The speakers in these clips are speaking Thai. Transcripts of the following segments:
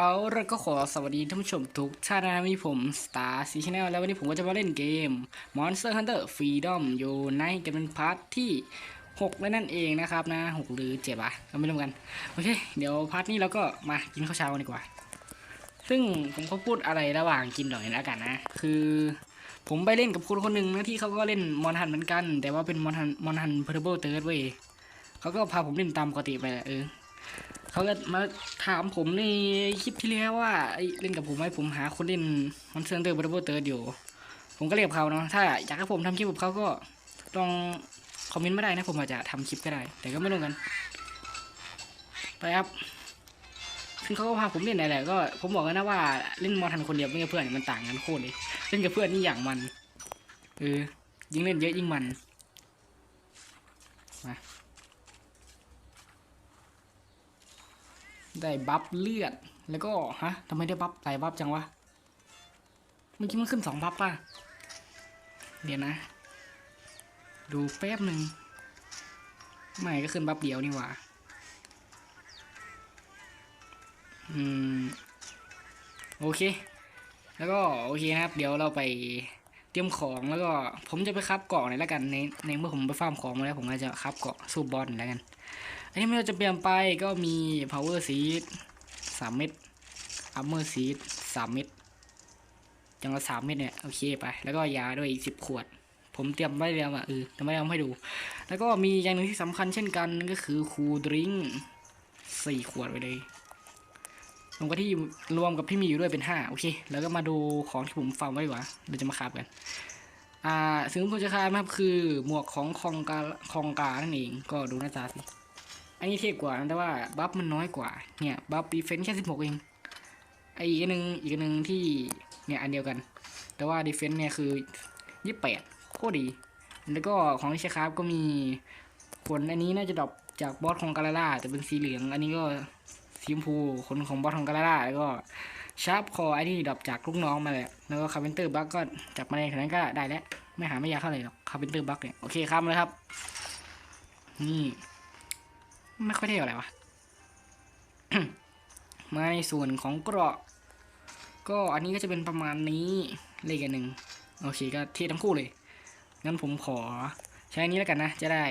เอาละก็ขอสวัสดีท่านผู้ชมทุกท่านนะครับนี่ผม Star C Channel แล้ววันนี้ผมก็จะมาเล่นเกม Monster Hunter Freedom อยู่ในกันเป็นพาร์ทที่6แล้วนั่นเองนะครับนะ 6 หรือ7อะก็ไม่รู้กัน โอเค เดี๋ยวพาร์ทนี้เราก็มากินข้าวเช้ากันดีกว่า ซึ่งผมก็พูดอะไรระหว่างกินหน่อยแล้วกันนะ คือ ผมไปเล่นกับคนคนหนึ่งนะที่เขาก็เล่นมอนฮันเหมือนกัน แต่ว่าเป็นมอนฮันมอนฮันเพอร์เบิลเติร์ดเว้ยเขาก็พาผมเล่นตามปกติไปแหละเออ เขาก็มาถามผมในคลิปที่แล้วว่าเล่นกับผมไหมผมหาคนเล่นมอนเตอร์เตอร์บัตเบิลเตอร์อยู่ ผมก็เรียกเขาเนาะถ้าอยากให้ผมทำคลิปกับเขาก็ลองคอมเมนต์มาได้นะผมอาจจะทำคลิปก็ได้ แต่ก็ไม่รู้กัน ไปครับซึ่งเขาก็พาผมเล่นอะไรแหละก็ ผมบอกแล้วนะว่าเล่นมอทันคนเดียวไม่กับเพื่อนมันต่างกันโคตรเลยเล่นกับเพื่อนนี่อย่างมันเออยิ่งเล่นเยอะยิ่งมันมา ได้บัฟเลือด แล้วก็ฮะทำไมได้บัฟหลายบัฟจังวะ เมื่อกี้มันขึ้นสองบัฟป่ะ เดี๋ยวนะ ดูแป๊บหนึ่งไม่ก็ขึ้นบัฟเดียวนี่หว่า อืม โอเค แล้วก็โอเคนะครับ เดี๋ยวเราไปเตรียมของแล้วก็ผมจะไปคับเกาะหน่อยแล้วกันในในเมื่อผมไปฟาร์มของมาแล้วผมก็จะคับเกาะสู้บอลหน่อยแล้วกัน อันนี้ไม่ว่าจะเปลี่ยนไปก็มี power seed สามเม็ด armor seed สามเม็ดจังละสามเม็ดเนี่ยโอเคไป แล้วก็ยาด้วยอีกสิบขวด ผมเตรียมไว้แล้วอะเออแต่ไม่ได้เอามาให้ดู แล้วก็มีอย่างหนึ่งที่สำคัญเช่นกันนั่นก็คือคูลดริงสี่ขวดไปเลยรวมกับที่รวมกับที่มีอยู่ด้วยเป็นห้าโอเค แล้วก็มาดูของที่ผมฟาร์มไว้ดีกว่าเดี๋ยวจะมาคาบกันอ่าสิ่งที่ผมจะคาบนะครับคือหมวกของคองกาคองกานั่นเองก็ดูหน้าตาสิ อันนี้เท่กว่านะแต่ว่าบัฟมันน้อยกว่าเนี่ยบัฟดีเฟนส์แค่สิบหกเองไออีกอันหนึ่งอีกนหนึ่งที่เนี่ยอันเดียวกัน แต่ว่าดีเฟนส์เนี่ยคือยี่สิบแปดโคตรดี แล้วก็ของที่ใช้ครับก็มีขนอันนี้น่าจะดรอปจากบอสของกาลาล่าแต่เป็นสีเหลือง อันนี้ก็สีชมพูขนของบอสของกาลาล่าแล้วก็ชาร์ปคออันนี้ดรอปจากลูกน้องมาแหละแล้วก็คาร์เพนเตอร์บัคก็จากมาในขนาดนั้นก็ได้แล้วไม่หาไม่ยากเท่าไหร่หรอกคาร์เพนเตอร์บัคเนี่ยโอเคครับเลยครับ นี่ ไม่ค่อยเท่าไหร่วะมาในส่วนของเกราะ ก็อันนี้ก็จะเป็นประมาณนี้เลขอันหนึ่งโอเคก็เท่ทั้งคู่เลยงั้นผมขอใช้อันนี้แล้วกันนะ จะได้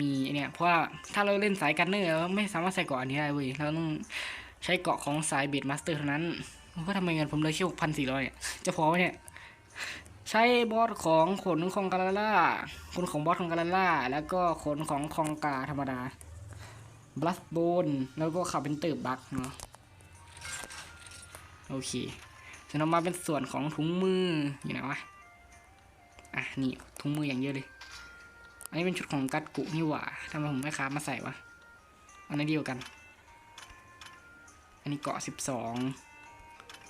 มีเนี่ยเพราะว่าถ้าเราเล่นสายกันเนอร์เราไม่สามารถใส่เกราะอันนี้ได้เว้ยเราต้องใช้เกราะของสายเบดมาสเตอร์เท่านั้นก็ทำไมเงินผมเลยแค่หกพันสี่ร้อยเนี่ยจะพอไหมเนี่ยใช้บอสของขนของกาลาล่าขนของบอสของกาลาล่า แล้วก็ขนของคองกาธรรมดา บลัสโบนแล้วก็ขับเป็นเติบบักเนาะโอเคจะนำมาเป็นส่วนของถุงมืออยู่ไหนวะอะนี่ถุงมืออย่างเยอะเลย อันนี้เป็นชุดของกัดกุนี่หว่าทำไมผมไม่ค้ามาใส่วะอันนี้เดียวกัน อันนี้เกาะสิบสอง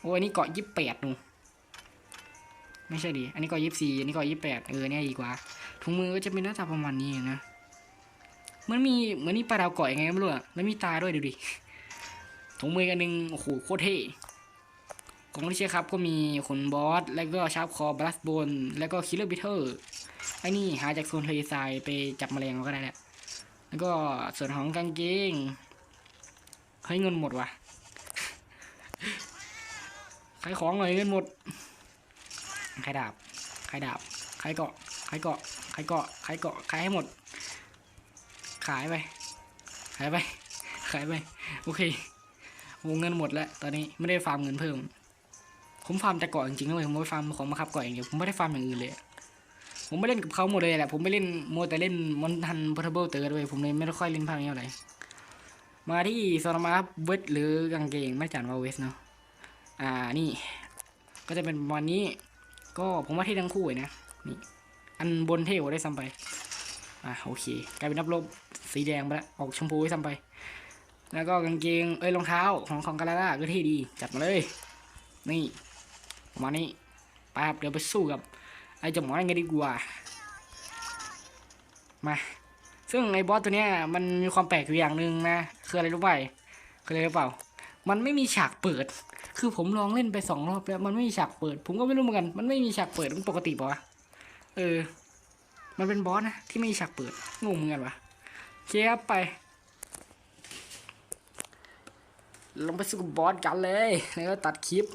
โอ้อันนี้เกาะยี่สิบแปดนูไม่ใช่ดิ อันนี้เกาะยี่สิบสี่อันนี้เกาะยี่สิบแปดเออเนี่ยดีกว่า ถุงมือก็จะเป็นหน้าตาประมาณนี้นะ มือนมีเหมือนนี่ปลาดาวเกาะยังไงไม่รู้อะแล้วมีตาด้วยดูดิถุงมือกันหนึ่งโอ้โหโคตรเท่ของที่ใช้ครับก็มีขนบอส แล้วก็ชาร์ปคอบลัสโบน แล้วก็คิลเลอร์บิทเทอร์ไอ้นี่หาจากโซนทะเลทรายไปจับแมลงเอาก็ได้แหละแล้วก็ส่วนของกางเกงเฮ้ยเงินหมดว่ะขายของหน่อยเงินหมดขายดาบขายดาบขายเกาะขายเกาะขายเกาะขายเกาะขายให้หมด ขายไป ขายไป ขายไป โอเควงเงินหมดแล้ว ตอนนี้ไม่ได้ฟาร์มเงินเพิ่ม ผมฟาร์มแต่เกาะจริงๆเลยผมไม่ฟาร์มของมาขับเกาะอย่างเดียวผมไม่ได้ฟาร์มอย่างอื่นเลย ผมไม่เล่นกับเขาหมดเลยแหละ ผมไม่เล่นโมแต่เล่นมอนทันพอร์ทเบิลเตอร์ด้วยผมเลยไม่ได้ค่อยเล่นภาคนี้เท่าไหร่มาที่โซนามาเวทหรือกางเกงไม่จันว่าเวสเนาะ อ่า นี่ ก็จะเป็นประมาณนี้ ก็ผมว่าเท่ทั้งคู่เลยนะ นี่ อันบนเท่กว่าได้ซ้ำไป อะโอเคกลายเป็นนับลบสีแดงไปแล้วออกชมพูไว้ซ้ำไป แล้วก็กางเกงเอ้ยรองเท้าของของกาลาล่าก็เท่ดี จัดมาเลย นี่ประมาณนี้ไปครับเดี๋ยวไปสู้กับไอ้จมอนั่นกันดีกว่ามาซึ่งไอ้บอสตัวเนี้ยมันมีความแปลกอยู่อย่างหนึ่งนะคืออะไรรู้ไหมคืออะไรรู้เปล่า มันไม่มีฉากเปิด คือผมลองเล่นไปสองรอบแล้วมันไม่มีฉากเปิด ผมก็ไม่รู้เหมือนกัน มันไม่มีฉากเปิดมันปกติปะวะเออ มันเป็นบอสนะ ที่ไม่มีฉากเปิด งงเหมือนกันวะเชียบไป ลงไปสู้กับบอสกันเลย แล้วก็ตัดคลิป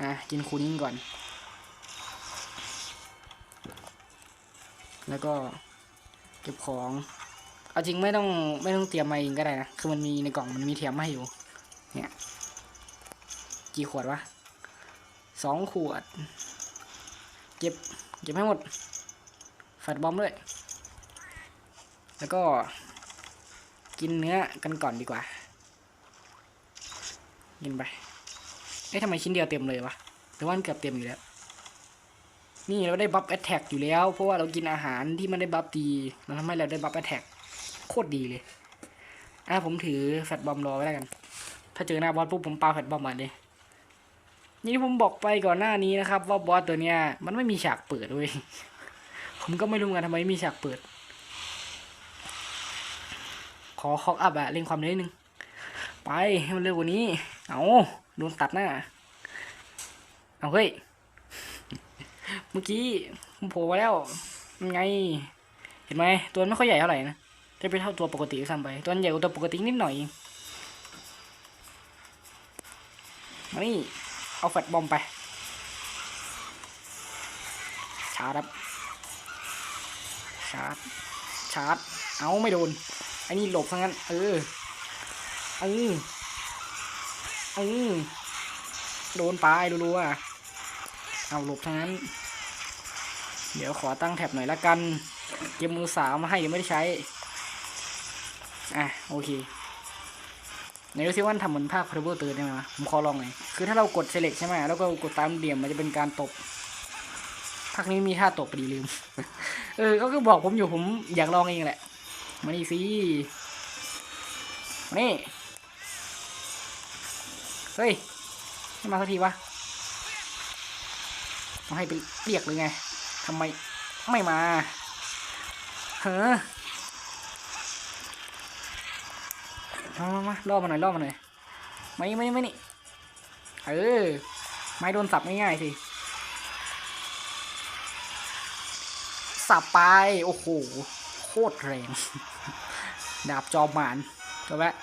อะ กินคูนิ่งก่อน แล้วก็เก็บของ เอาจริงไม่ต้องไม่ต้องเตรียมมาเองก็ได้นะ คือมันมีในกล่องมันมีเทียมมาให้อยู่ เนี่ย กี่ขวดวะสองขวด เก็บ เก็บให้หมด แฟตบอมด้วย แล้วก็กินเนื้อกันก่อนดีกว่า กินไป เอ๊ะทำไมชิ้นเดียวเต็มเลยวะแต่ว่ามันเกือบเต็มอยู่แล้ว นี่เราได้บัฟแอตแทกอยู่แล้ว เพราะว่าเรากินอาหารที่มันได้บัฟดี มันทำให้เราได้บัฟแอตแทกโคตรดีเลย อะผมถือแฟตบอมรอไว้แล้วกัน ถ้าเจอหน้าบอสปุ๊บผมปาแฟตบอมมาเลยนี่ผมบอกไปก่อนหน้านี้นะครับ ว่าบอสตัวเนี้ยมันไม่มีฉากเปิดเว้ย ผมก็ไม่รู้เหมือนกันทำไมมีฉากเปิด ขอคอกอัพอะเร่งความเร็วนิดนึง ไปให้มันเร็วกว่านี้ เอาโดนตัดหน้า เอาเฮ้ย เมื่อกี้ผมโผล่มาแล้วมันไง เห็นไหมตัวไม่ค่อยใหญ่เท่าไหร่นะจะเป็นเท่าตัวปกติซ้ำไป ตัวใหญ่กว่าตัวปกตินิดหน่อยเองมานี่เอาแฟตบอมไปชาครับาร์จ ชาร์จ เอาไม่โดน ไอ้นี่หลบทั้งนั้น เออ เออ เออ โดนปลายรัวๆเอาหลบทั้งนั้น เดี๋ยวขอตั้งแท็บหน่อยละกัน เกมมือสามมาให้ยังไม่ได้ใช้ อะ โอเคในดูซิว่ามันทำเหมือนภาคพาราโบเตอร์ได้ไหมวะผมขอลองหน่อย คือถ้าเรากด select ใช่ไหม แล้วก็กดตามเหลี่ยมมันจะเป็นการตบ ภาคนี้มีท่าตบพอดีลืม เออเขาก็บอกผมอยู่ผมอยากลองเองแหละ มานี่สิมานี่ เฮ้ยไม่มาสักทีวะต้องให้ไปเรียกเลยไงทำไมไม่มา เฮ้อมามามาล่อมาหน่อยล่อมาหน่อย ไม่ไม่ไม่นี่ เออ ไม่โดนสับง่ายๆสิ สับไป โอ้โห โคตรแรง ดาบจอมมารจบแล้ว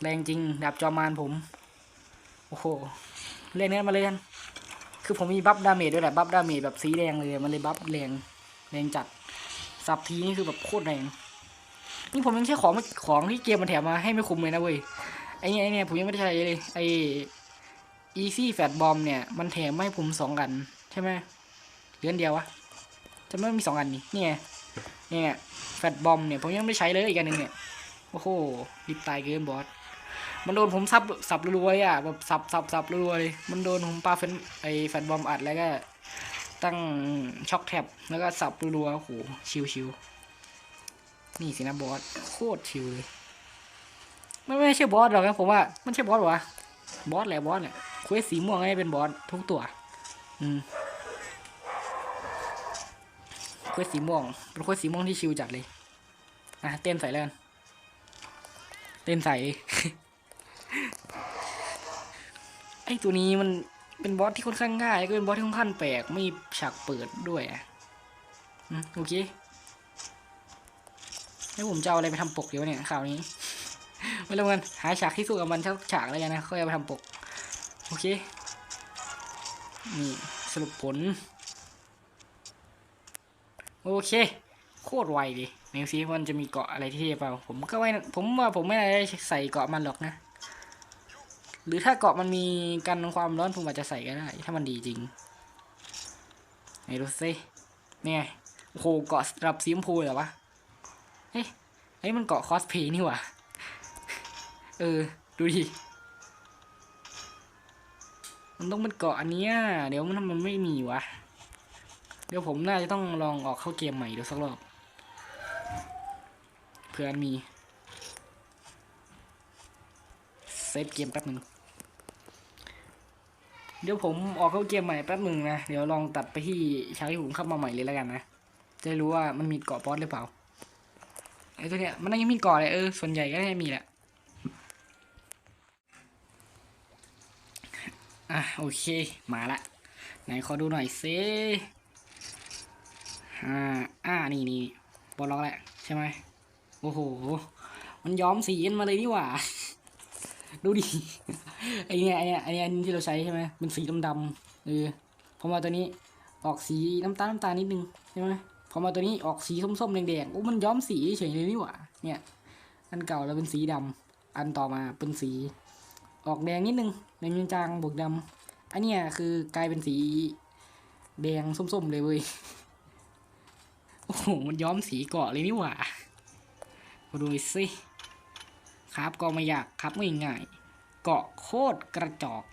แรงจริง ดาบจอมมารผม โอ้โห เล่นนี้มาเลยกัน คือผมมีบัฟดาเมจด้วยแหละ บัฟดาเมจแบบสีแดงเลย มันเลยบัฟแรง แรงจัด สับทีนี่คือแบบโคตรแรง นี่ผมยังใช้ของของที่เกมมันแถมมาให้ไม่คุ้มเลยนะเว้ย ไอ้เนี่ยไอ้เนี่ยผมยังไม่ได้ใช้เลย ไอ้ Easy Fat Bomb เนี่ย มันแถมมาให้ผมสองอัน ใช่ไหมเลืออันเดียววะ จะไม่มีสองอันนี่นี่ไงเนี่ยแฟตบอมเนี่ยผมยังไม่ใช้เลยอีกอันหนึ่งเนี่ยโอ้โหรีบตายเกินบอสมันโดนผมสับสับรัวๆเลยอะแบบสับสับสับรัวๆเลยมันโดนผมปาเฟนไอแฟตบอมอัดแล้วก็ตั้งช็อคแท็บแล้วก็สับรัวๆโอ้โหชิวชิวๆนี่สินะบอสโคตรชิวเลยไม่ไม่ใช่บอสหรอกนะผมว่ามันใช่บอสหรอวะบอสแหละบอสเนี่ยคุยสีม่วงให้เป็นบอสทุกตัว อืม ควสสีม่วง เป็นควสสีม่วงที่ชิวจัดเลย อะเต้นใส่แล้วกัน เต้นใส่ ไอ้ตัวนี้มันเป็นบอสที่ค่อนข้างง่ายก็เป็นบอสที่ค่อนข้างแปลก ไม่มีฉากเปิดด้วยอะอืมโอเค แล้วผมจะเอาอะไรไปทำปกเดี๋ยวเนี่ยข่าวนี้ ไม่รู้กัน หาฉากที่สู้กับมันสักฉากแล้วกันนะค่อยเอาไปทำปก โอเค นี่สรุปผล โอเค โคตรไวดิเนวซีมันจะมีเกาะอะไรที่เท่เปล่า ผมก็ไม่ผมว่าผมไม่ได้ใส่เกาะมันหรอกนะ หรือถ้าเกาะมันมีกันความร้อนผมอาจจะใส่ก็ได้ ถ้ามันดีจริงไหนดูซิเนี่ยโอ้โหเกาะสำหรับสีชมพูเหรอวะเฮ้ยไอ้ยมันเกาะคอสเพย์นี่หว่าเออ ดูดิมันต้องเป็นเกาะอันเนี้ยเดี๋ยวมันมันไม่มีวะ เดี๋ยวผมน่าจะต้องลองออกเข้าเกมใหม่ดูสักรอบเพื่อมีเซฟเกมแป๊บหนึ่งเดี๋ยวผมออกเข้าเกมใหม่แป๊บหนึ่งนะเดี๋ยวลองตัดไปที่ฉากที่ผมเข้ามาใหม่เลยแล้วกันนะจะรู้ว่ามันมีเกาะบอสหรือเปล่าไอ้ตัวเนี้ยมันน่าจะมีเกาะเลยเออส่วนใหญ่ก็น่าจะมีแหละอะโอเคมาละไหนขอดูหน่อยซิ อ่าอ่านี่นี่บอลล็อกแหละใช่ไหมโอ้โห มันย้อมสีกันมาเลยนี่หว่า ดูดิไอเนี้ยไอเนี้ยไอเนี้ยอันที่เราใช้ใช่ไหมเป็นสีดำๆเออพอมาตัวนี้ออกสีน้ำตาลน้ำตาลนิดนึงใช่ไหมพอมาตัวนี้ออกสีส้มๆแดงๆโอ้มันย้อมสีเฉยเลยนี่หว่าเนี่ยอันเก่าเราเป็นสีดำอันต่อมาเป็นสี ออกแดงนิดนึงแดงจางบวกดำอันเนี้ยคือกลายเป็นสีแดงส้มๆเลยเว้ย โอ้โห มันย้อมสีเกาะเลยนี่หว่ามาดูสิ ครับก็ไม่ยากครับไม่ง่าย เกาะโคตรกระจอก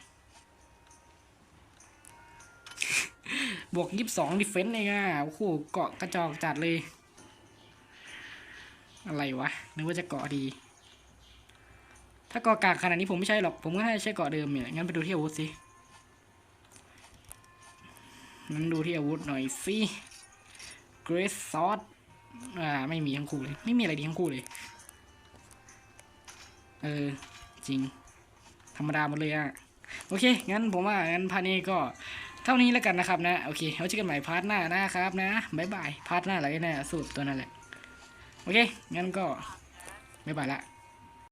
บวกยี่สิบสองดิเฟนต์เองอะโอ้โห เกาะกระจอกจัดเลย อะไรวะ นึกว่าจะเกาะดี ถ้าเกาะกากขนาดนี้ผมไม่ใช่หรอก ผมก็ให้ใช้เกาะเดิมเนี่ย งั้นไปดูที่อาวุธสิงั้นดูที่อาวุธหน่อยสิ เกรซซอสอ่าไม่มีทั้งคู่เลย ไม่มีอะไรดีทั้งคู่เลย เออ จริง ธรรมดาหมดเลยอะ โอเค งั้นผมว่า งั้นพาร์ทนี้ก็เท่านี้แล้วกันนะครับนะ โอเคไว้เจอกันใหม่พาร์ทหน้านะครับนะบายบาย พาร์ทหน้าอะไรแน่สูตรตัวนั่นแหละ โอเค งั้นก็บายบายละ